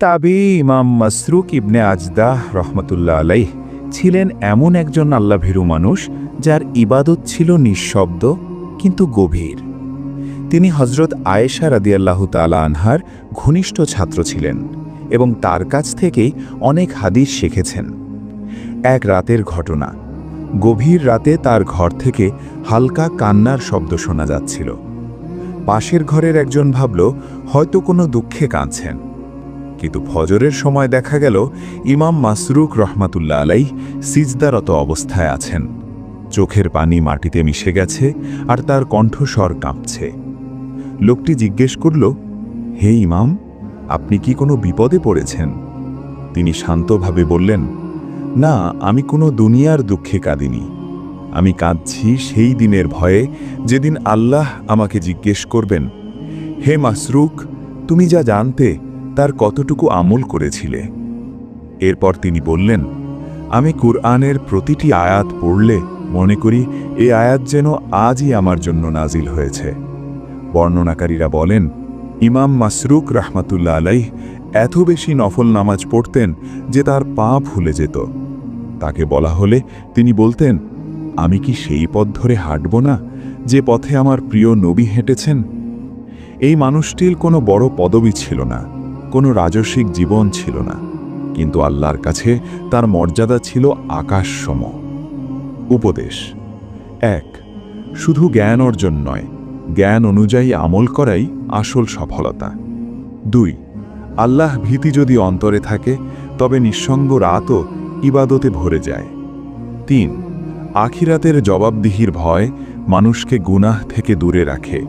তাবি ইমাম মাসরুক ইবনে আজদাহ রহমতুল্লাহ আলাইহ ছিলেন এমন একজন আল্লাভীরু মানুষ যার ইবাদত ছিল নিঃশব্দ, কিন্তু গভীর। তিনি হজরত আয়েশা রাদিয়াল্লাহু তালা আনহার ঘনিষ্ঠ ছাত্র ছিলেন এবং তার কাছ থেকেই অনেক হাদিস শিখেছেন। এক রাতের ঘটনা, গভীর রাতে তার ঘর থেকে হালকা কান্নার শব্দ শোনা যাচ্ছিল। পাশের ঘরের একজন ভাবল, হয়তো কোনো দুঃখে কাঁদছেন। কিন্তু ফজরের সময় দেখা গেল ইমাম মাসরুক রহমাতুল্লাহ আলাই সিজদারত অবস্থায় আছেন। চোখের পানি মাটিতে মিশে গেছে আর তার কণ্ঠস্বর কাঁপছে। লোকটি জিজ্ঞেস করল, হে ইমাম, আপনি কি কোনো বিপদে পড়েছেন? তিনি শান্তভাবে বললেন, না, আমি কোনো দুনিয়ার দুঃখে কাঁদিনি। আমি কাঁদছি সেই দিনের ভয়ে যেদিন আল্লাহ আমাকে জিজ্ঞেস করবেন, হে মাসরুক, তুমি যা জানতে তার কতটুকু আমল করেছিলে। এরপর তিনি বললেন, আমি কুরআনের প্রতিটি আয়াত পড়লে মনে করি এ আয়াত যেন আজই আমার জন্য নাজিল হয়েছে। বর্ণনাকারীরা বলেন, ইমাম মাসরুক রাহমাতুল্লা আলাইহ এত বেশি নফল নামাজ পড়তেন যে তার পা ভুলে যেত। তাকে বলা হলে তিনি বলতেন, আমি কি সেই পথ ধরে হাঁটব না যে পথে আমার প্রিয় নবী হেঁটেছেন? এই মানুষটির কোনো বড় পদবি ছিল না। কোনো রাজস্বিক জীবন ছিল না, কিন্তু আল্লাহর কাছে তার মর্যাদা ছিল আকাশসম। উপদেশ, এক, শুধু জ্ঞান অর্জন নয়, জ্ঞান অনুযায়ী আমল করাই আসল সফলতা। দুই, আল্লাহ ভীতি যদি অন্তরে থাকে, তবে নিঃসঙ্গ রাতও ইবাদতে ভরে যায়। তিন, আখিরাতের জবাবদিহির ভয় মানুষকে গুনাহ থেকে দূরে রাখে।